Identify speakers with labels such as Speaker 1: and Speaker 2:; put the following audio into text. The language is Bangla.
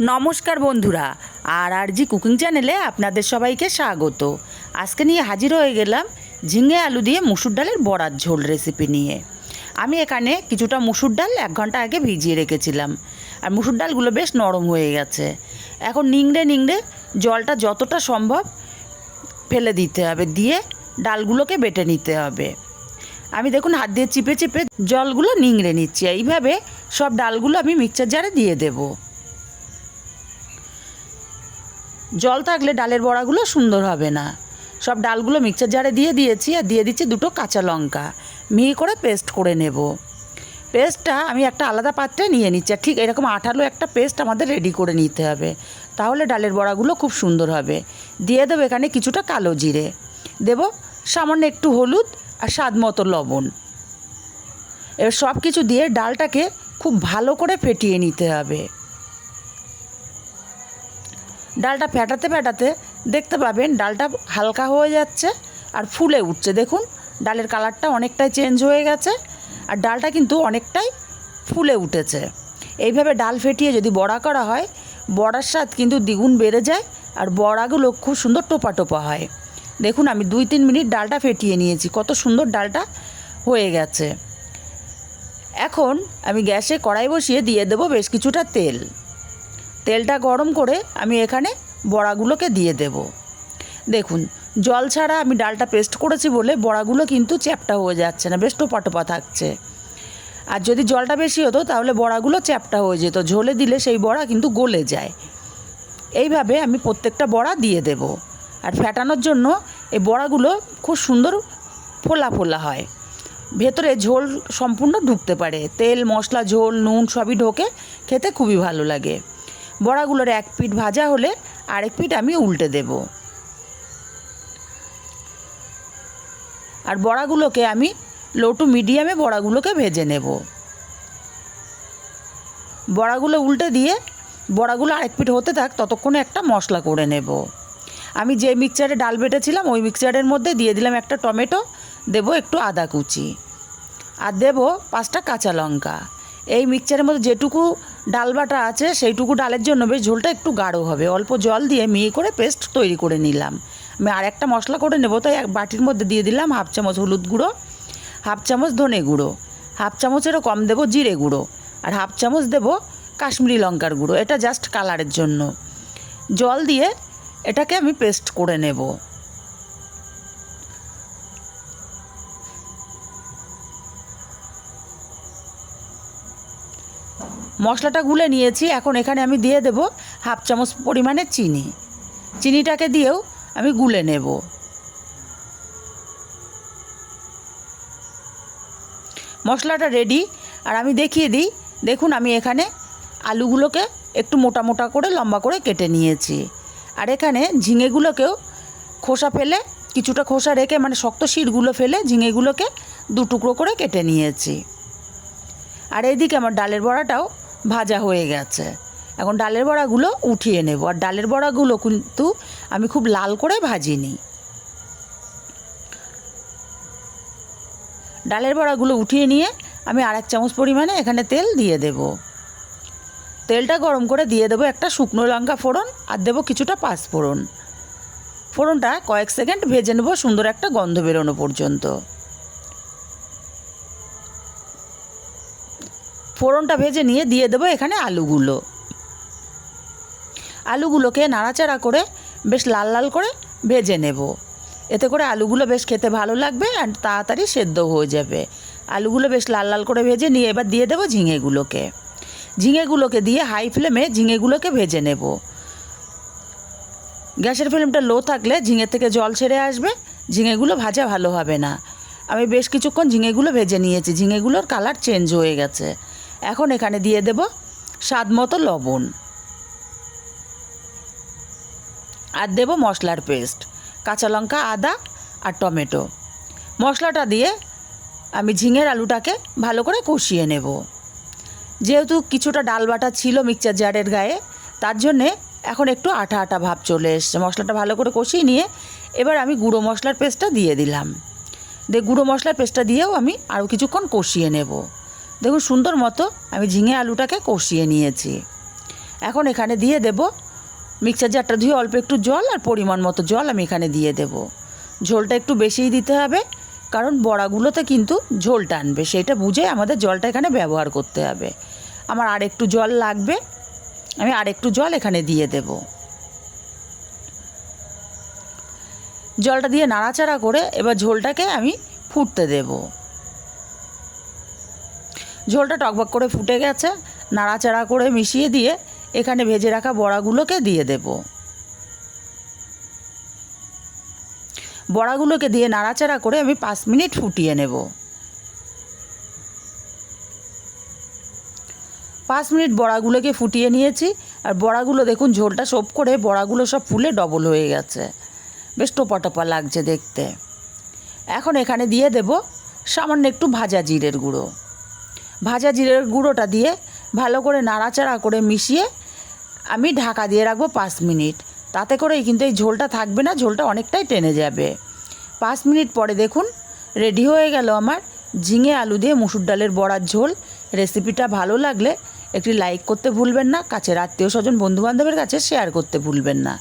Speaker 1: নমস্কার বন্ধুরা আর আর জি কুকিং চ্যানেলে আপনাদের সবাইকে স্বাগত। আজকে নিয়ে হাজির হয়ে গেলাম ঝিঙে আলু দিয়ে মুসুর ডালের বড়ার ঝোল রেসিপি নিয়ে। আমি এখানে কিছুটা মুসুর ডাল এক ঘণ্টা আগে ভিজিয়ে রেখেছিলাম। আর মুসুর ডালগুলো বেশ নরম হয়ে গেছে। এখন নিংড়ে নিংড়ে জলটা যতটা সম্ভব ফেলে দিতে হবে, দিয়ে ডালগুলোকে বেটে নিতে হবে। আমি দেখুন হাত দিয়ে চিপে চিপে জলগুলো নিংড়ে নিচ্ছি, এইভাবে সব ডালগুলো আমি মিক্সচার জারে দিয়ে দেবো। জল থাকলে ডালের বড়াগুলো সুন্দর হবে না। সব ডালগুলো মিক্সচার জারে দিয়ে দিয়েছি আর দিয়ে দিচ্ছি দুটো কাঁচা লঙ্কা। মিহি করে পেস্ট করে নেব। পেস্টটা আমি একটা আলাদা পাত্রে নিয়ে নিচ্ছি ঠিক এরকম আঠালো একটা পেস্ট আমাদের রেডি করে নিতে হবে। তাহলে ডালের বড়াগুলো খুব সুন্দর হবে। দিয়ে দেবো এখানে কিছুটা কালো জিরে। দেব সামান্য একটু হলুদ আর স্বাদ মতো লবণ। এবার সব কিছু দিয়ে ডালটাকে খুব ভালো করে ফেটিয়ে নিতে হবে। ডালটা ফেটাতে ফেটাতে দেখতে পাবেন ডালটা হালকা হয়ে যাচ্ছে আর ফুলে উঠছে। দেখুন, ডালের কালারটা অনেকটাই চেঞ্জ হয়ে গেছে আর ডালটা কিন্তু অনেকটাই ফুলে উঠেছে। এইভাবে ডাল ফেটিয়ে যদি বড়া করা হয়, বড়ার স্বাদ কিন্তু দ্বিগুণ বেড়ে যায় আর বড়াগুলো খুব সুন্দর টোপা টোপা হয়। দেখুন, আমি দুই তিন মিনিট ডালটা ফেটিয়ে নিয়েছি, কত সুন্দর ডালটা হয়ে গেছে। এখন আমি গ্যাসে কড়াই বসিয়ে দিয়ে দেবো বেশ কিছুটা তেল। তেলটা গরম করে আমি এখানে বড়াগুলোকে দিয়ে দেব। দেখুন, জল ছাড়া আমি ডালটা পেস্ট করেছি বলে বড়াগুলো কিন্তু চ্যাপটা হয়ে যাচ্ছে না, বেশ টোপা টোপা থাকছে। আর যদি জলটা বেশি হতো তাহলে বড়াগুলো চ্যাপটা হয়ে যেত, ঝোলে দিলে সেই বড়া কিন্তু গলে যায়। এইভাবে আমি প্রত্যেকটা বড়া দিয়ে দেব। আর ফ্যাটানোর জন্য এই বড়াগুলো খুব সুন্দর ফোলা ফোলা হয়। ভেতরে ঝোল সম্পূর্ণ ঢুকতে পারে, তেল, মশলা, ঝোল, নুন সবই ঢোকে, খেতে খুবই ভালো লাগে। বড়াগুলোর এক পিঠ ভাজা হলে আরেক পিঠ আমি উল্টে দেব। আর বড়াগুলোকে আমি লো টু মিডিয়ামে বড়াগুলোকে ভেজে নেব। বড়াগুলো উল্টে দিয়ে বড়াগুলো আরেক পিঠ হতে থাক ততক্ষণে একটা মশলা করে নেব। আমি যে মিক্সচারে ডাল বেটেছিলাম, ওই মিক্সচারের মধ্যে দিয়ে দিলাম একটা টমেটো, দেব একটু আদা কুচি। আর দেব পাঁচটা কাঁচা লঙ্কা। এই মিক্সচারের মধ্যে যেটুকু ডাল বাটা আছে, সেইটুকু ডালের জন্য বেশ ঝোলটা একটু গাঢ় হবে। অল্প জল দিয়ে মিহি করে পেস্ট তৈরি করে নিলাম। আমি আর একটা মশলা করে নেব, তাই এক বাটির মধ্যে দিয়ে দিলাম হাফ চামচ হলুদ গুঁড়ো, হাফ চামচ ধনে গুঁড়ো, হাফ চামচেরও কম দেবো জিরে গুঁড়ো, আর হাফ চামচ দেবো কাশ্মীরি লঙ্কার গুঁড়ো। এটা জাস্ট কালারের জন্য। জল দিয়ে এটাকে আমি পেস্ট করে নেব। মশলাটা গুলে নিয়েছি। এখন এখানে আমি দিয়ে দেব হাফ চামচ পরিমাণে চিনি। চিনিটাকে দিয়েও আমি গুলে নেব। মশলাটা রেডি আর আমি দেখিয়ে দিই। দেখুন, আমি এখানে আলুগুলোকে একটু মোটা মোটা করে, লম্বা করে কেটে নিয়েছি। আর এখানে ঝিঙেগুলোকেও খোসা ফেলে, কিছুটা খোসা রেখে মানে শক্ত শিরগুলো ফেলে ঝিঙেগুলোকে দু টুকরো করে কেটে নিয়েছি। আর এইদিকে আমার ডালের বড়াটাও ভাজা হয়ে গেছে। এখন ডালের বড়াগুলো উঠিয়ে নেব। আর ডালের বড়াগুলো কিন্তু আমি খুব লাল করে ভাজিনি। ডালের বড়াগুলো উঠিয়ে নিয়ে আমি আর এক চামচ পরিমাণে এখানে তেল দিয়ে দেব। তেলটা গরম করে দিয়ে দেবো একটা শুকনো লঙ্কা ফোড়ন আর দেবো কিছুটা পাঁচ ফোড়ন। ফোড়নটা কয়েক সেকেন্ড ভেজে নেব সুন্দর একটা গন্ধ বেরোনো পর্যন্ত। ফোড়নটা ভেজে নিয়ে দিয়ে দেবো এখানে আলুগুলো। আলুগুলোকে নাড়াচাড়া করে বেশ লাল লাল করে ভেজে নেব। এতে করে আলুগুলো বেশ খেতে ভালো লাগবে আর তাড়াতাড়ি সেদ্ধ হয়ে যাবে। আলুগুলো বেশ লাল লাল করে ভেজে নিয়ে এবার দিয়ে দেবো ঝিঙেগুলোকে। ঝিঙেগুলোকে দিয়ে হাই ফ্লেমে ঝিঙেগুলোকে ভেজে নেব। গ্যাসের ফ্লেমটা লো থাকলে ঝিঙে থেকে জল ছেড়ে আসবে, ঝিঙেগুলো ভাজা ভালো হবে না। আমি বেশ কিছুক্ষণ ঝিঙেগুলো ভেজে নিয়েছি, ঝিঙেগুলোর কালার চেঞ্জ হয়ে গেছে। এখন এখানে দিয়ে দেব স্বাদ মতো লবণ। আর দেব মশলার পেস্ট, কাঁচা লঙ্কা, আদা আর টমেটো। মশলাটা দিয়ে আমি ঝিঙের আলুটাকে ভালো করে কষিয়ে নেব। যেহেতু কিছুটা ডাল বাটা ছিল মিক্সচার জারের গায়ে, তার জন্যে এখন একটু আঠা আঠা ভাব চলে এসছে। মশলাটা ভালো করে কষিয়ে নিয়ে এবার আমি গুঁড়ো মশলার পেস্টটা দিয়ে দিলাম। দিয়ে গুঁড়ো মশলার পেস্টটা দিয়েও আমি আরও কিছুক্ষণ কষিয়ে নেব। দেখুন, সুন্দর মতো আমি ঝিঙে আলুটাকে কষিয়ে নিয়েছি। এখন এখানে দিয়ে দেব মিক্সার জারটা, ধুয়ে অল্প একটু জল আর পরিমাণ মতো জল আমি এখানে দিয়ে দেব। ঝোলটা একটু বেশিই দিতে হবে, কারণ বড়াগুলোতে কিন্তু ঝোল টানবে, সেটা বুঝে আমাদের জলটা এখানে ব্যবহার করতে হবে। আমার আর একটু জল লাগবে, আমি আর একটু জল এখানে দিয়ে দেব। জলটা দিয়ে নাড়াচাড়া করে এবার ঝোলটাকে আমি ফুটতে দেব। ঝোলটা টকবক করে ফুটে গেছে, নাড়াচাড়া করে মিশিয়ে দিয়ে এখানে ভেজে রাখা বড়াগুলোকে দিয়ে দেব। বড়াগুলোকে দিয়ে নাড়াচাড়া করে আমি পাঁচ মিনিট ফুটিয়ে নেব। পাঁচ মিনিট বড়াগুলোকে ফুটিয়ে নিয়েছি, আর বড়াগুলো দেখুন ঝোলটা সব করে বড়াগুলো সব ফুলে ডবল হয়ে গেছে। বেশ টোপা টোপা লাগছে দেখতে। এখন এখানে দিয়ে দেব সামান্য একটু ভাজা জিরের গুঁড়ো। ভাজা জিরের গুঁড়োটা দিয়ে ভালো করে নাড়াচাড়া করে মিশিয়ে আমি ঢাকা দিয়ে রাখব পাঁচ মিনিট। তাতে করেই কিন্তু এই ঝোলটা থাকবে না, ঝোলটা অনেকটাই টেনে যাবে। পাঁচ মিনিট পরে দেখুন, রেডি হয়ে গেল আমার ঝিঙে আলু দিয়ে মুসুর ডালের বড়ার ঝোল। রেসিপিটা ভালো লাগলে একটি লাইক করতে ভুলবেন না, কাছের আত্মীয় স্বজন বন্ধুবান্ধবের কাছে শেয়ার করতে ভুলবেন না।